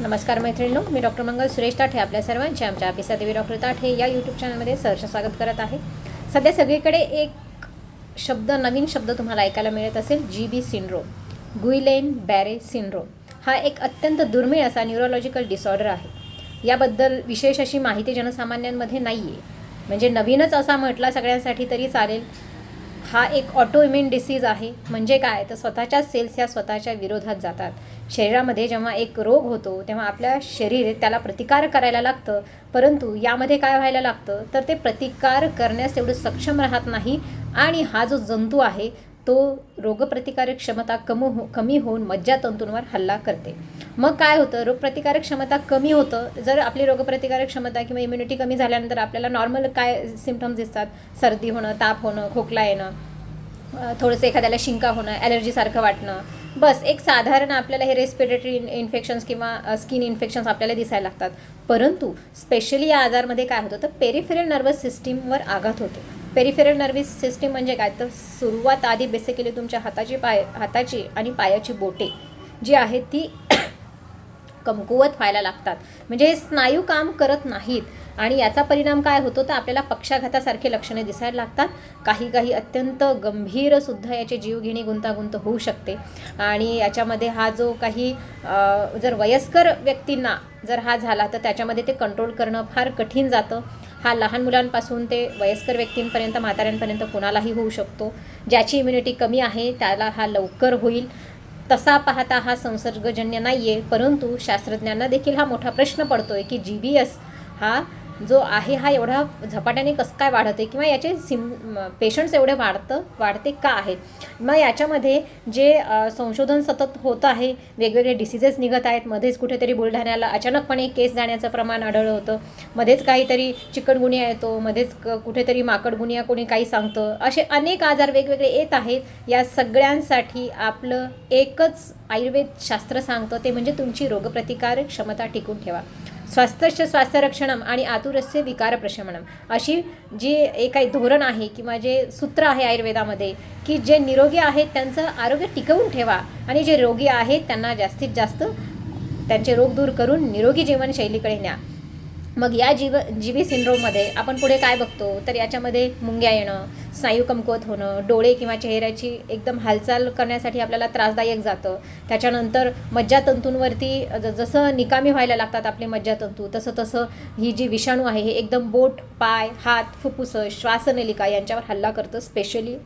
नमस्कार मैत्रिणींनो मी डॉक्टर मंगल सुरेश ताठे आपल्या सर्वांचे आमच्या अपिसा देवी डॉक्टर ताठे या यूट्यूब चॅनलमध्ये सहर्ष स्वागत करत आहे. सध्या सगळीकडे एक शब्द नवीन शब्द तुम्हाला ऐकायला मिळत असेल जी बी सिंड्रोम गुईलेन बॅरे सिंड्रोम हा एक अत्यंत दुर्मिळ असा न्यूरोलॉजिकल डिसऑर्डर आहे. याबद्दल विशेष अशी माहिती जनसामान्यांमध्ये नाही आहे म्हणजे नवीनच असा म्हटला सगळ्यांसाठी तरी चालेल हा एक ऑटो इम्युन डिसीज आहे. म्हणजे काय? तर स्वतःच्या सेल्स ह्या स्वतःच्या विरोधात जातात. शरीरामध्ये जेव्हा एक रोग होतो तेव्हा आपल्या शरीर त्याला प्रतिकार करायला लागतं. परंतु यामध्ये काय व्हायला लागतं? तर ते प्रतिकार करण्यास तेवढं सक्षम राहत नाही. आणि हा जो जंतू आहे तो रोगप्रतिकारक क्षमता कमी हो कमी होऊन मज्जातंतूंवर हल्ला करते. मग काय होतं? रोगप्रतिकारक क्षमता कमी होतं. जर आपली रोगप्रतिकारक क्षमता किंवा इम्युनिटी कमी झाल्यानंतर आपल्याला नॉर्मल काय सिमटम्स दिसतात? सर्दी होणं ताप होणं खोकला येणं थोडंसं एखाद्याला शिंका होणं ॲलर्जीसारखं वाटणं. बस एक साधारण आपल्याला हे रेस्पिरेटरी इन्फेक्शन्स किंवा स्किन इन्फेक्शन्स आपल्याला दिसायला लागतात. परंतु स्पेशली या आजारमध्ये काय होतं? तर पेरिफेरल नर्वस सिस्टीमवर आघात होतो. पेरिफेरल नर्वस सिस्टीम म्हणजे काय? तर सुरुवात आधी बेसिकली तुमच्या हाताची पाय हाताची आणि पायाची बोटे जी आहेत ती कमकुवत व्हायला लागतात. म्हणजे हे स्नायू काम करत नाहीत आणि याचा परिणाम काय होतो? तर आपल्याला पक्षाघातासारखे लक्षणे दिसायला लागतात. काही काही अत्यंत गंभीरसुद्धा याचे जीवघेणी गुंतागुंत होऊ शकते. आणि याच्यामध्ये हा जो काही जर वयस्कर व्यक्तींना जर हा झाला तर त्याच्यामध्ये ते कंट्रोल करणं फार कठीण जातं. हा लहान मुलांपासून ते वयस्कर व्यक्तींपर्यंत म्हाताऱ्यांपर्यंत कोणालाही होऊ शकतो. ज्याची इम्युनिटी कमी आहे त्याला हा लवकर होईल. तसा पाहता हा संसर्गजन्य नाही आहे परंतु शास्त्रज्ञांना देखील हा मोठा प्रश्न पडतो आहे की जी बी एस हा जो आहे हा एवढा झपाट्याने कसं काय वाढत आहे किंवा याचे सिम पेशंट्स एवढे वाढतं वाढते का आहेत? मग याच्यामध्ये जे संशोधन सतत होत आहे वेगवेगळे डिसिजेस निघत आहेत मध्येच कुठेतरी बुलढाण्याला अचानकपणे केस जाण्याचं प्रमाण आढळलं होतं मध्येच काहीतरी चिकटगुनिया येतो मध्येच क कुठेतरी माकडगुनिया कोणी काही सांगतं असे अनेक आजार वेगवेगळे येत आहेत या सगळ्यांसाठी आपलं एकच आयुर्वेद शास्त्र सांगतं ते म्हणजे तुमची रोगप्रतिकारक क्षमता टिकून ठेवा. स्वास्थ्यस्य स्वास्थ्यरक्षणम आणि आतुरस्य विकारप्रशमनम अशी जी एक काही धोरण आहे किंवा जे सूत्र आहे आयुर्वेदामध्ये की जे निरोगी आहेत त्यांचं आरोग्य टिकवून ठेवा आणि जे रोगी आहेत त्यांना जास्तीत जास्त त्यांचे रोग दूर करून निरोगी जीवनशैलीकडे न्या. मग या जीव जी बी सिंड्रोममध्ये आपण पुढे काय बघतो? तर याच्यामध्ये मुंग्या येणं स्नायू कमकुवत होणं डोळे किंवा चेहऱ्याची एकदम हालचाल करण्यासाठी आपल्याला त्रासदायक जातं. त्याच्यानंतर मज्जातंतूंवरती जसं निकामी व्हायला लागतात आपले मज्जातंतू तसं तसं ही जी विषाणू आहे हे एकदम बोट पाय हात फुफ्फुसं श्वासनलिका यांच्यावर हल्ला करतं. स्पेशली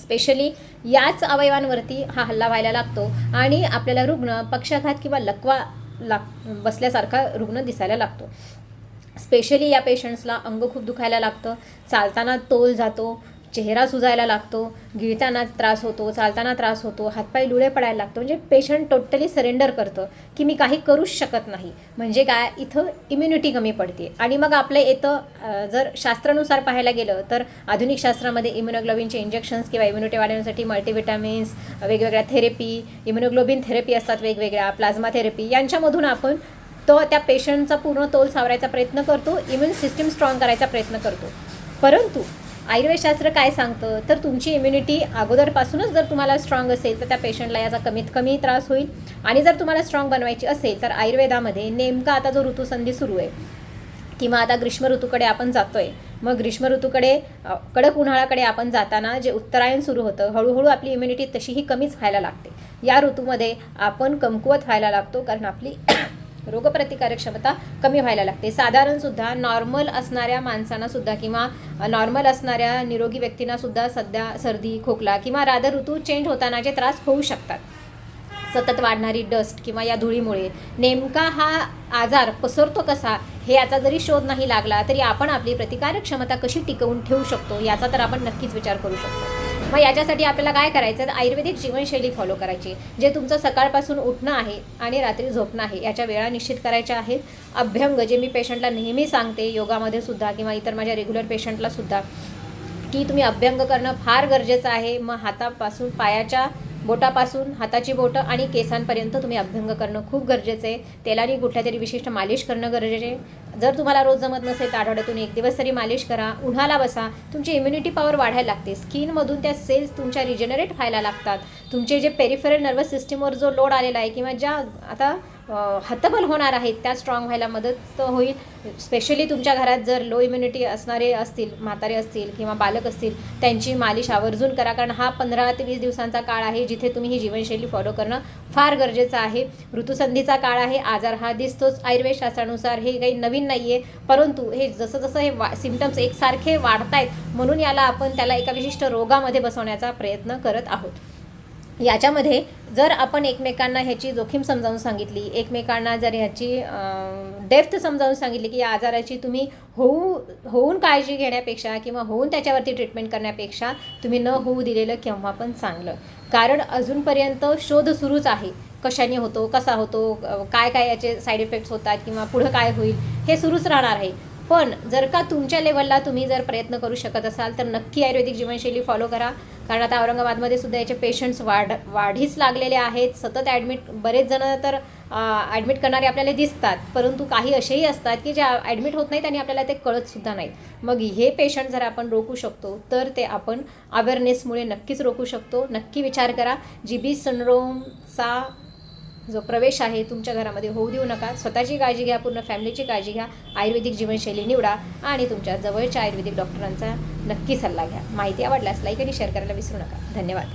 स्पेशली याच अवयवांवरती हा हल्ला व्हायला लागतो. आणि आपल्याला रुग्ण पक्षाघात किंवा लकवा लाग बसल्यासारखा रुग्ण दिसायला लागतो. स्पेशली या पेशंट्सला अंग खूप दुखायला लागतं. चालताना तोल जातो. चेहरा सुजायला लागतो गिळताना त्रास होतो चालताना त्रास होतो हातपाय लुळे पडायला लागतो. म्हणजे पेशंट टोटली सरेंडर करतं की मी काही करूच शकत नाही. म्हणजे काय? इथं इम्युनिटी कमी पडते. आणि मग आपलं येतं जर शास्त्रानुसार पाहायला गेलं तर आधुनिक शास्त्रामध्ये इम्युनोग्लोबिनचे इंजेक्शन्स किंवा इम्युनिटी वाढवण्यासाठी मल्टीविटॅमिन्स वेगवेगळ्या थेरपी इम्युनोग्लोबिन थेरपी असतात वेगवेगळ्या प्लाझ्मा थेरपी यांच्यामधून आपण तो त्या पेशंटचा पूर्ण तोल सावरायचा प्रयत्न करतो इम्युन सिस्टीम स्ट्रॉंग करायचा प्रयत्न करतो. परंतु आयुर्वेदशास्त्र काय सांगतं? तर तुमची इम्युनिटी अगोदरपासूनच जर तुम्हाला स्ट्रॉंग असेल तर त्या पेशंटला याचा कमीत कमी त्रास होईल. आणि जर तुम्हाला स्ट्रॉंग बनवायची असेल तर आयुर्वेदामध्ये नेमका आता जो ऋतुसंधी सुरू आहे किंवा आता ग्रीष्म ऋतूकडे आपण जातोय मग ग्रीष्म ऋतूकडे कडक उन्हाळ्याकडे आपण जाताना जे उत्तरायण सुरू होतं हळूहळू आपली इम्युनिटी तशीही कमीच व्हायला लागते. या ऋतूमध्ये आपण कमकुवत व्हायला लागतो कारण आपली रोगप्रतिकारक क्षमता कमी व्हायला लागते. साधारणसुद्धा नॉर्मल असणाऱ्या माणसांना सुद्धा किंवा नॉर्मल असणाऱ्या निरोगी व्यक्तींना सुद्धा सध्या सर्दी खोकला किंवा रादर ऋतू चेंज होतानाचे त्रास होऊ शकतात. सतत वाढणारी डस्ट किंवा या धुळीमुळे नेमका हा आजार पसरतो कसा हे याचा जरी शोध नाही लागला तरी आपण आपली प्रतिकारक क्षमता कशी टिकवून ठेवू शकतो याचा तर आपण नक्कीच विचार करू शकतो. मग याच्यासाठी आपल्याला काय करायचं? तर आयुर्वेदिक जीवनशैली फॉलो करायची. जे तुमचं सकाळपासून उठणं आहे आणि रात्री झोपणं आहे याच्या वेळा निश्चित करायच्या आहेत. अभ्यंग जे मी पेशंटला नेहमी सांगते योगामध्ये सुद्धा किंवा इतर माझ्या रेग्युलर पेशंटला सुद्धा की तुम्ही अभ्यंग करणं फार गरजेचं आहे. मग हातापासून पायाच्या बोटापासून हाताची बोटं आणि केसांपर्यंत तुम्ही अभ्यंग करणं खूप गरजेचं आहे. तेलाने कुठल्या तरी विशिष्ट मालिश करणं गरजेचे आहे. जर तुम्हाला रोज जमत नसेल तर आठवड्यातून एक दिवस तरी मालिश करा उन्हाला बसा. तुमची इम्युनिटी पॉवर वाढायला लागते. स्किनमधून त्या सेल्स तुमच्या रिजनरेट व्हायला लागतात. तुमचे जे पेरिफेरल नर्वस सिस्टीमवर जो लोड आलेला आहे किंवा ज्या आता हतबल होणार आहेत त्या स्ट्रॉंग व्हायला मदत होईल. स्पेशली तुमच्या घरात जर लो इम्युनिटी असणारे असतील म्हातारे असतील किंवा बालक असतील त्यांची मालिश आवर्जून करा. कारण हा पंधरा ते वीस दिवसांचा काळ आहे जिथे तुम्ही ही जीवनशैली फॉलो करणं फार गरजेचं आहे. ऋतुसंधीचा काळ आहे आजार हा दिसतोच. आयुर्वेद शास्त्रानुसार हे काही नवीन नाही आहे परंतु हे जसं जसं हे वा सिमटम्स एकसारखे वाढत आहेत म्हणून याला आपण त्याला एका विशिष्ट रोगामध्ये बसवण्याचा प्रयत्न करत आहोत. याच्यामध्ये जर आपण एकमेकांना ह्याची जोखीम समजावून सांगितली एकमेकांना जर ह्याची डेप्थ समजावून सांगितली की या आजाराची तुम्ही होऊ होऊन काळजी घेण्यापेक्षा किंवा होऊन त्याच्यावरती ट्रीटमेंट करण्यापेक्षा तुम्ही न होऊ दिलेलं केव्हा पण चांगलं. कारण अजूनपर्यंत शोध सुरूच आहे. कशाने होतो कसा होतो काय काय याचे साईड इफेक्ट्स होतात किंवा पुढं काय होईल हे सुरूच राहणार आहे. पण जर का तुमच्या लेवलला तुम्ही जर प्रयत्न करू शकत असाल तर नक्की आयुर्वेदिक जीवनशैली फॉलो करा. कारण आता औरंगाबादमध्ये सुद्धा याचे पेशंट्स वाढ वाढीस लागलेले आहेत. सतत ॲडमिट बरेच जण तर ॲडमिट करणारे आपल्याला दिसतात. परंतु काही असेही असतात की जे ॲडमिट होत नाहीत आणि आपल्याला ते कळतसुद्धा नाहीत. मग हे पेशंट जर आपण रोखू शकतो तर ते आपण अवेअरनेसमुळे नक्कीच रोखू शकतो. नक्की विचार करा. जी बी सिंड्रोमचा जो प्रवेश आहे तुमच्या घरामध्ये होऊ देऊ नका. स्वतःची काळजी घ्या पूर्ण फॅमिलीची काळजी घ्या आयुर्वेदिक जीवनशैली निवडा आणि तुमच्या जवळच्या आयुर्वेदिक डॉक्टरांचा नक्की सल्ला घ्या. माहिती आवडल्यास लाईक आणि शेअर करायला विसरू नका. धन्यवाद.